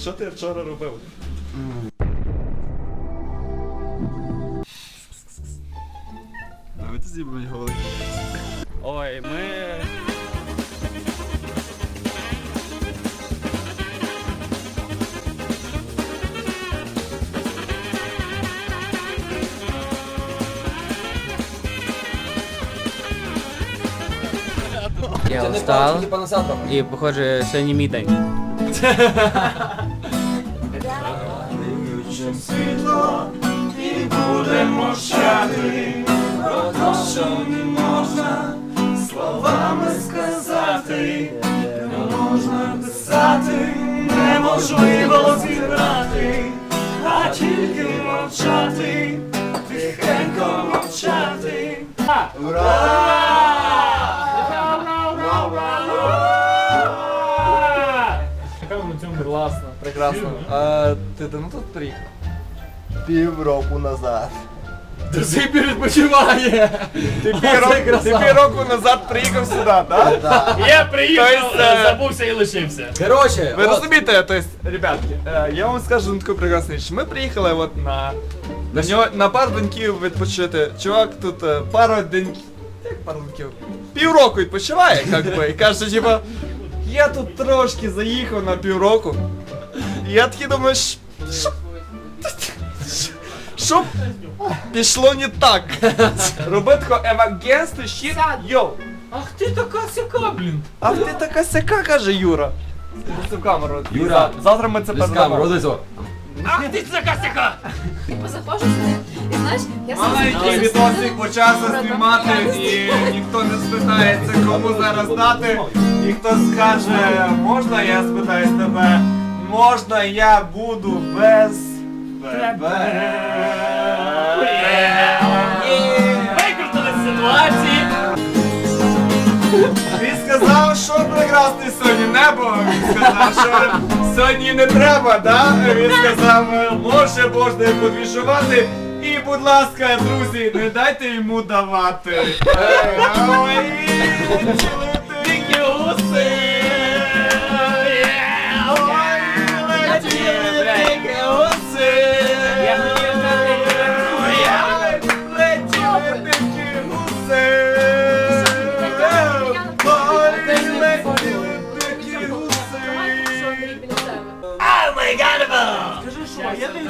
Що ти вчора робив? А ви тоді будуть говорити. Ой, ми. Я устал. І, похоже, сьогодні мій день. Неможливо зіграти, а тільки мовчати, тихенько мовчати. Класно, прекрасно. А ти давно тут приїхав? Півроку назад. Ти Зибір відпочиває! Ти півроку, ти півроку назад приїхав сюди, так? Я приїхав, е, е, забувся і лишився. Короче, ви розумієте, то есть, ребятки, е, я вам скажу таку прекрасну річ. Ми приїхали от на, на, нього, на пару деньків відпочити. Чувак тут е, пару деньків. Як пару деньків? Півроку відпочиває, як би, і каже, типа, я тут трошки заїхав на півроку. І я такий думаю, «Ш- що, що пішло не так? Роби тако евангенство, щит, йоу. Ах ти така сяка, блін. А ти така сяка, каже Юра. Це в камеру. Юра, завтра ми це передамо. Ах ти така сяка. Позаходжу сюди. І знаєш, я Маленький відосик почався знімати і ніхто не спитається, кому зараз дати. І хто скаже, можна я спитаюсь тебе? Можна я буду без тебе? Викрутили з ситуації. Він сказав, що прекрасне сьогодні небо. Він сказав, що сьогодні не треба, да? Він сказав, може можна і подвішувати. І, будь ласка, друзі, не дайте йому давати. Ей, ой, Дикі гуси.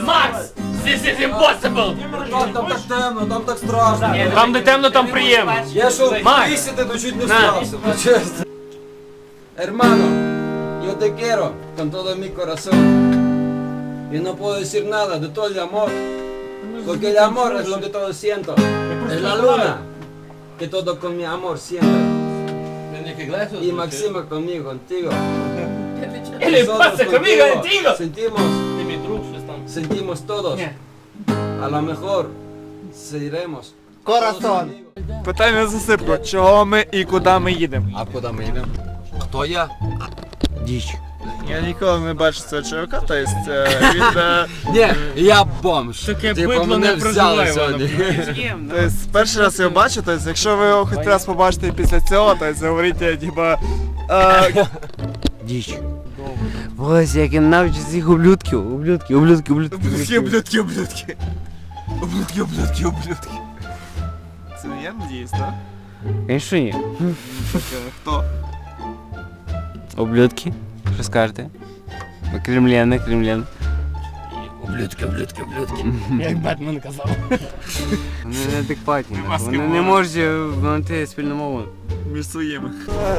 Макс! This is impossible! Там так темно, там так страшно. Там де темно, там приємно. Я що, Макс. висіти, то чуть не На. встався, ну чесно. Hermano, yo te quiero con todo mi corazón. Y no puedo decir nada de todo el amor. Porque el amor es lo que todo siento. Es la luna que todo con mi amor siento. Y Maxima conmigo, contigo. Или Nosotros pasa conmigo, contigo. Sentimos, sentimos todos. A lo mejor seguiremos. Corazón. Питання засипку. Чого ми і куди ми їдемо? А куди ми йдемо? Хто я? Діч. Я ніколи не бачив цього чоловіка, то есть е, він е, Ні, я бомж. Таке Типу, бидло мене не взяли сьогодні. то есть, перший раз його бачу, то есть, якщо ви його хоч раз побачите після цього, то есть, говорите, типа. Е, Діч. Ось, як я навчу цих ублюдків. Ублюдки, ублюдки, ублюдки. Ублюдки, ублюдки, ублюдки. Ублюдки, ублюдки, ублюдки. Це не я надіюсь, так? Конечно ні. Так, е, Хто? Ублюдки. Що скажете? Кремляни, кремляни. Ублюдки, ублюдки, ублюдки. Як Бетмен казав. Вони неадекватні. Вони не можуть знайти спільну мову. Між своїми.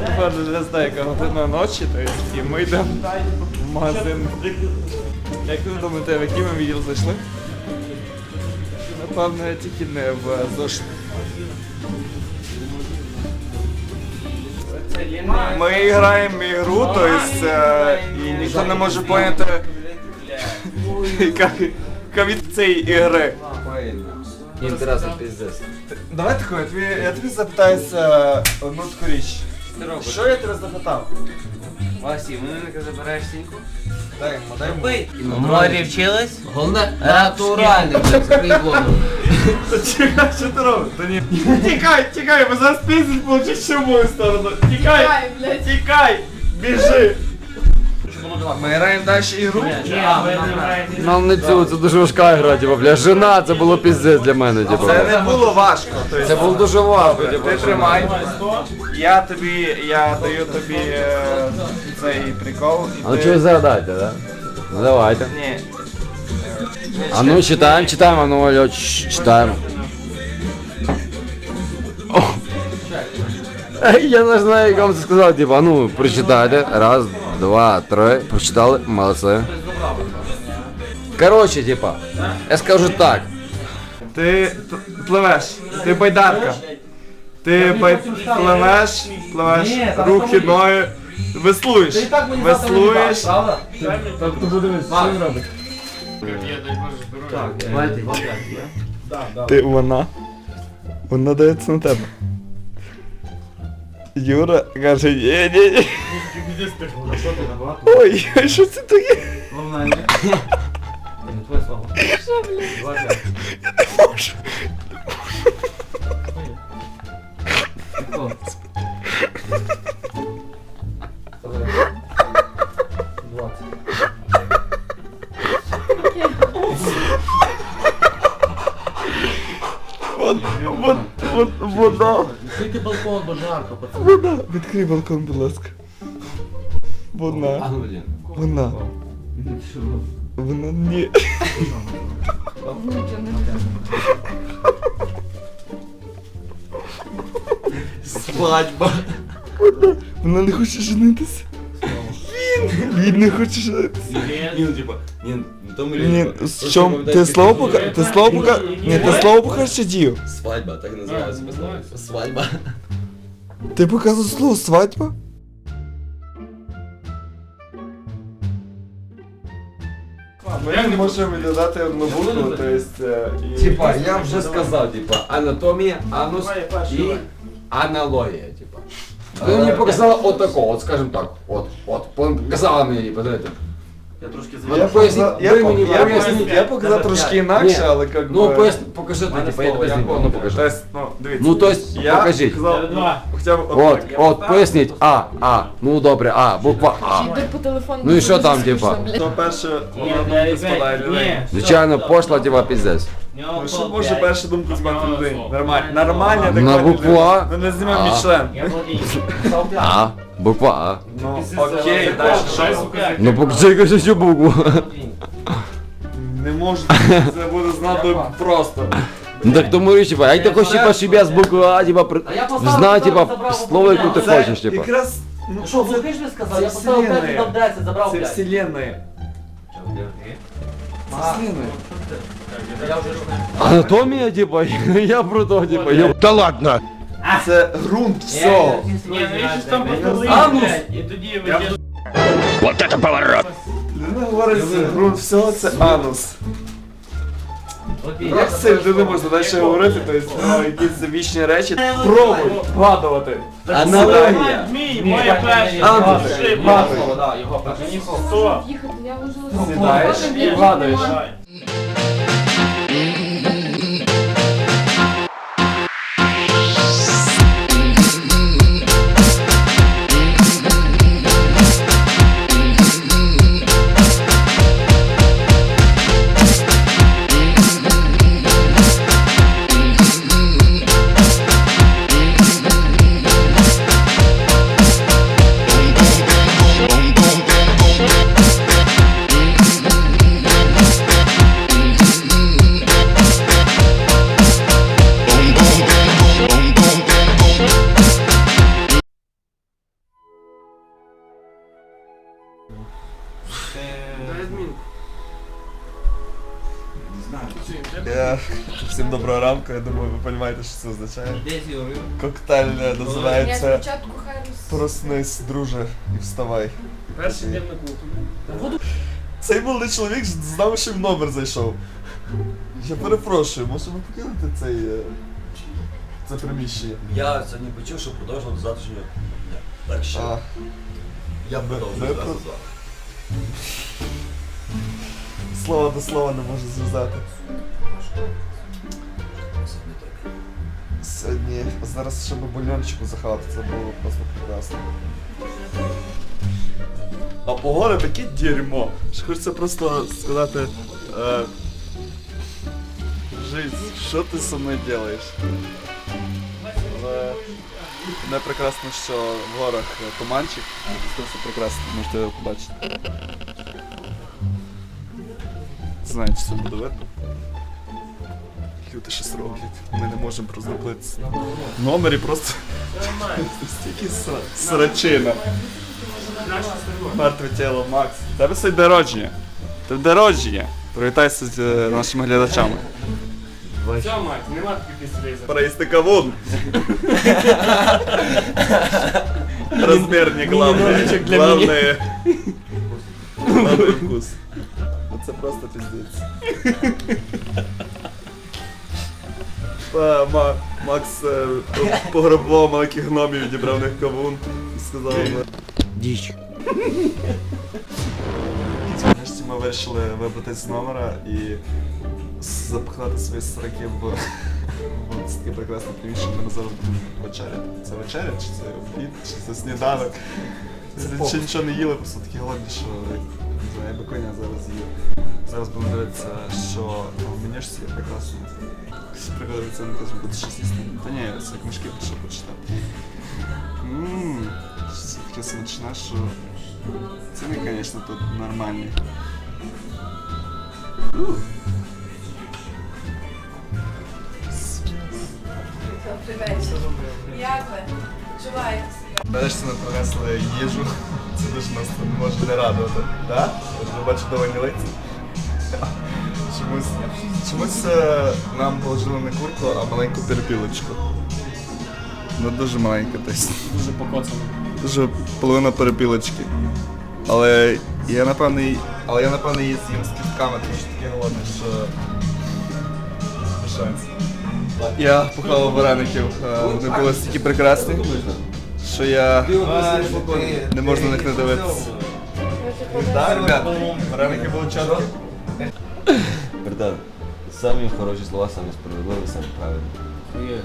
Тепер не знаю, яка година ночі, то і ми йдемо в магазин. Як ви думаєте, в який ми відділ зайшли? Напевно, я тільки не в ЗОШ. Ми граємо ігру, то есть, е, і ніхто не може поняти, яка від цієї ігри. Інтересно пиздець. Давай тако, я тобі, я тобі запитаюся одну таку річ. Що я тебе запитав? Васі, мене не забираєш сіньку? Дай йому, дай йому. В морі вчилась? Головне, натуральне, блядь, з прикладом. Та чекай, що ти робиш? Та ні. Тікай, тікай, бо зараз пиздить получить ще в мою сторону. Тікай, Ай, блядь. тікай, біжи. Ми граємо далі ігру. Нам не цю, це дуже важка гра, типа, бля, жена, це було піздець для мене, типа. Це не було важко. тобто, Це було дуже важко, Ти тримай. Я тобі, я даю тобі е, цей прикол. і А ну ти- чого загадайте, да? Ну давайте. Ні. А ну читаємо, читаємо, а ну чш, читаємо. О. Я не знаю, як вам це сказати, типа, а ну, прочитайте. Раз, два, три. Прочитали, молодці. Короче, типа, я скажу так. Ти т- пливеш, ти байдарка. Ти бай... пливеш, пливеш, руки, ноги, веслуєш. Веслуєш. Ти вона. Вона дається на тебе. Юра каже, ні, ні, ні. Ой, ой, що це таке? Вон, вон, вода. Відкрийте балкон, бо жарко, пацан. Вона. Відкрий балкон, будь ласка. Вона. Вона. Вона ні. Свадьба. Вона не хоче женитися. Він! Він не хоче женитися. Ні, ну типа, ні, ну тому Ні, з чому? Ти слово пока... Ти слово пока... Ні, ти слово покажеш чи дію? Свадьба, так називається по Свадьба. Ти показував слово свадьба? Ми можемо додати одну букву, то есть... Типа, я вже сказав, типа, анатомія, анус і аналогія, Ти мені показала отако, от скажем так, от, от, показала мені, знаєте. Я трошки Я показав, я, ви мені я, поясніть. я показав трошки інакше, Ні. але как Ну, би... поясни, покажи ти, типа, я тебе зніму, ну покажи. есть, ну, дивіться. Ну, то есть, я покажіть. Сказав, ну, хоча б От, отак. от, поясніть, а, а, ну добре, а, буква А. Йду по телефону. Ну і що там, типа? То перше, вона думку спадає людей. Звичайно, пошла, типа, піздець. Ну, що може першу думку спадати людей? Нормально. Нормально, На адекватні букву. А? Ну, не знімемо А. Мішлен. А, буква А. Ну, окей, далі що? Ну покажи цю букву. Не можу, це буде знато просто. Ну так тому річ, типа, як ти хочеш, типа, я з букви А, типа, при- знаю, типа, слово, яке ти хочеш, типа. якраз, ну, Що, це, ж не сказав? це Я поставив 5, вселенная. там 10, забрав це 5. вселенная. Анатомія, типа, я про то, типа, я... Да ладно! Це ґрунт всього. Ні, ну якщо там просто Анус. і тоді ви Вот это поворот! Людина говорить, це ґрунт всього це анус. Як це людина може далі говорити, тобто якісь вічні речі? Пробуй вгадувати. Аналогія. Мій, моє перше. Шип. Вгадуй. Да, його перше. Я... Всім доброго ранку, я думаю, ви розумієте, що це означає. Коктейль е, називається. Проснись, друже, і вставай. Перший день на клуб. Цей молодий чоловік знав, що в номер зайшов. Я перепрошую, можемо покинути цей. е, це приміщення. Я це не почув, що продовжував до завтрашнього дня. Так що А, я ви- продовжую ви зразу про- з слова до слова не можу зв'язати. Сьогодні зараз ще би бульончику захавати, це було просто прекрасно. А погода таке дерьмо. Що хочеться просто сказати. Е, Жизнь, що ти со мною робиш? Але не прекрасно, що в горах туманчик. Це все прекрасно, можете його побачити. Знаєте, що буде видно? Люди щось роблять. Ми не можемо розроблитися. В номері просто стільки сра- срачина. Мертве тіло, Макс. Тебе сьогодні день народження. Тебе день. Привітайся з е, нашими глядачами. Все, Макс, нема таких пістолей. Проїсти кавун. Размер не главное. Главное. Главный вкус. Це просто пиздец. Па, Ма- Макс е, пограбував маленьких гномів, відібрав в них кавун і сказав. е, Діч. Нарешті ми вирішили вибратись з номера і запхати свої сраки в, таке прекрасне приміщення, де ми зараз будемо вечеряти. Це вечеря, чи це обід, чи це сніданок. Це нічого не їли, просто такі голодні, що я би коня зараз їв. Зараз будемо дивитися, що в менюшці є прекрасно. Приклади це не теж буде щось їсти. Та ні, це книжки пишу почитати. Ммм, це таке смачне, що Ціни, звісно, тут нормальні. Як ви? Почуваєте себе? Нарешті нам принесли їжу. Це дуже нас не може не радувати. Так? Ви бачите довольні лиці. Чомусь, чомусь е, нам положили не курку, а маленьку перепілочку. Ну дуже маленька десь. Дуже покоцано. Дуже половина перепілочки. Але я напевно, її- але я напевно її з'їм з кістками, тому що таке голодне, що. без шансів. Я похавав вареників, е, вони були стільки прекрасні, що я не можу на них не дивитися. Так, ребят, вареники були чіткі. Братан, самі хороші слова, самі справедливі, самі правильні.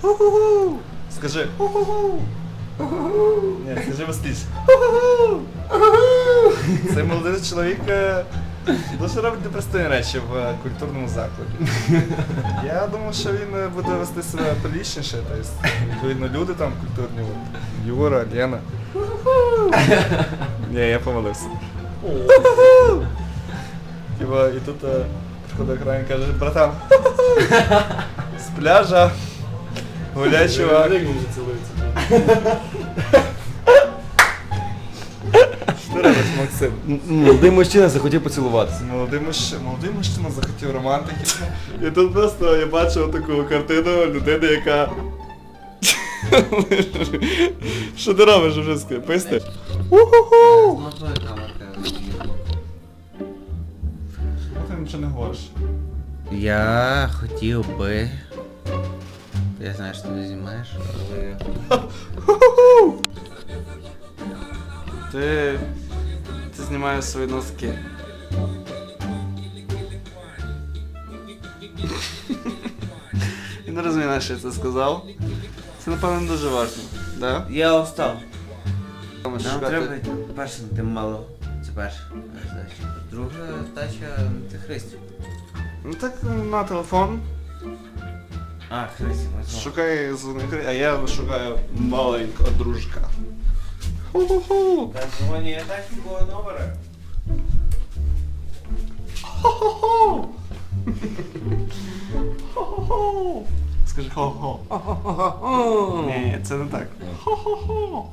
Ху-ху-ху. Скажи. Ні, скажи. Ху-ху-ху. Цей молодий чоловік е, дуже робить непристойні речі в е, культурному закладі. Я думав, що він е, буде вести себе прилічніше, тобто, відповідно, люди там культурні, от, Юра, Лена. Ні, я помилився. Типа, і тут е, приходить охранник і каже, братан, з пляжа. Гуляй, чувак. Як він вже цілується? Максим? Молодий мужчина захотів поцілуватися. Молодий мужчина, молодий мужчина захотів романтики. І тут просто я бачив таку картину людини, яка. Що ти робиш вже? Писти? Уху! Ти нічого не говориш. Я хотів би. Я знаю, що ти знімаєш, але. Ти. Ти знімаєш свої носки. Я не розумію, на що я це сказав. Це напевно дуже важливо, да? Я устав. Нам шукати- треба перше ти мало. Це перша здача. Друга здача це Христі. Ну так на телефон. А, Христі, ми. Шукай дзвони, а я шукаю маленького дружка. Ху-ху-ху. Так, сьогодні я так такого номера. Хо-хо-хо. Хо-хо-хо. Скажи хо-хо. Ні, це не так. Хо-хо-хо.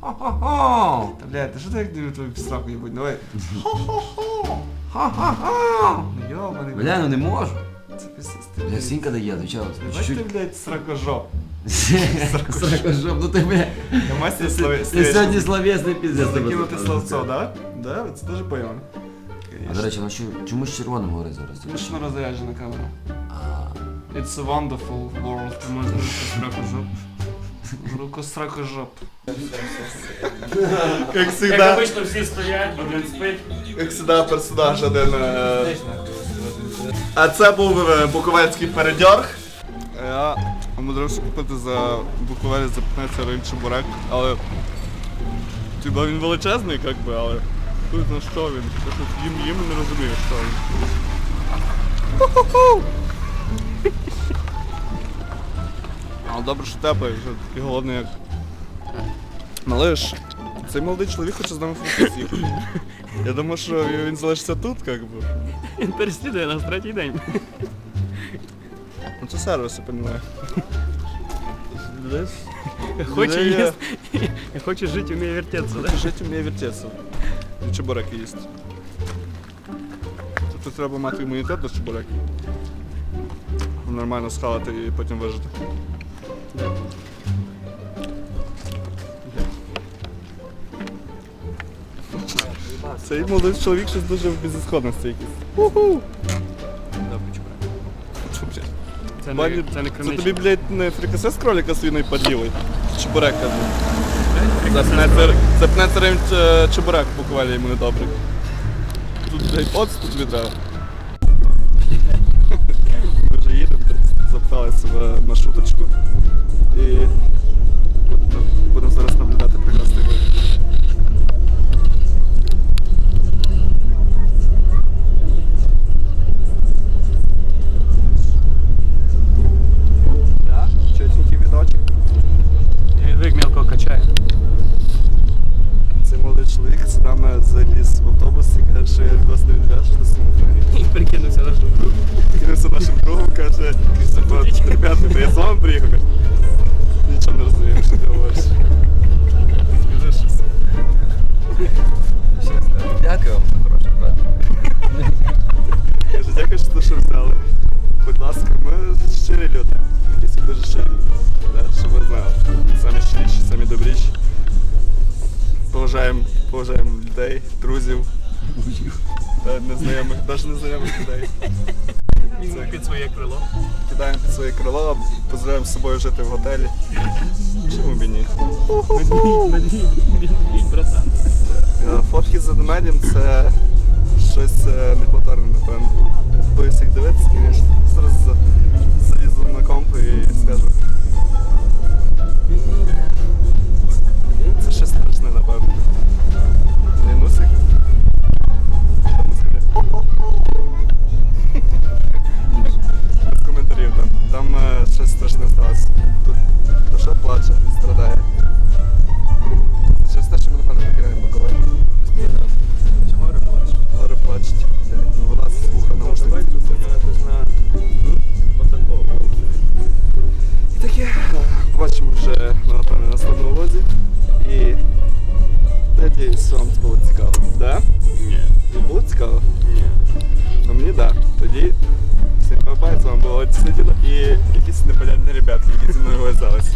Хо-хо-хо. Та блядь, ти що ти як твою підсраку їбуть? Давай. Хо-хо-хо. Ха-ха-ха. Йобаний. Бля, ну не можу. Це ти, Бля, сінька дає, звичайно. Бачиш ти, блядь, сракожоп. Сракожоп, ну ти, бля. Я мастер слові. Ти сьогодні словесний піздець. Закинути словцо, да? Да, це дуже поємно. А до речі, ну що, чому з червоним говорить зараз? Смішно розряджена камера. It's a wonderful world. Можна сракожоп. Руку сракожоп. Как Як всегда, обично всі стоять, бо спить. як всегда персонаж один. е, А це був е, буковецький передьорг. Е, Умудрився купити за Буковелі за 15 гривень чебурек, але Типа він величезний, як би, але тут на що він? Я щось їм їм не розумію, що він. Але добре, що теплий, що такий голодний, як. Малиш, цей молодий чоловік хоче з нами фоткатися їхати. Я думаю, що він залишиться тут, як би. Він переслідує нас третій день. Ну це сервіс, я розумію. Десь. Хоче є. їсти. Хоче жити, вміє вертеться, да? Жити вміє вертеться. І чебуреки їсти. Тобто треба мати імунітет до чебуреків. Нормально схавати і потім вижити. Цей молодий чоловік щось дуже в безісходності якийсь. Уху! Це Бані- не, це не Це тобі, блядь, не фрикасе з кролика свиної поділий? Чебурек кажу. За 15 за 15 е, чебурек буквально йому недобрий. Тут, блядь, оцту тобі треба. Ми вже їдемо, так, запхали себе на шуточку. І людей, друзів. Та незнайомих, навіть незнайомих людей. Він під своє крило. Кидаємо під своє крило, дозволяємо з собою жити в готелі. Чому б і ні? Братан. Е, Фотки з ведмедем це щось е, неповторне, напевно. Боюсь їх дивитися, звісно. Зараз за- залізу на комп і скажу. Це щось страшне, напевно. Бачимо вже, ну, напевно, на наступному влозі. І надіюсь, вам це було цікаво. Да? Ні. Не було цікаво? Ні. Ну мені так. Да. Тоді всім бай, з вами було Сиділо і якісь непонятні ребятки, які зі мною вивезались.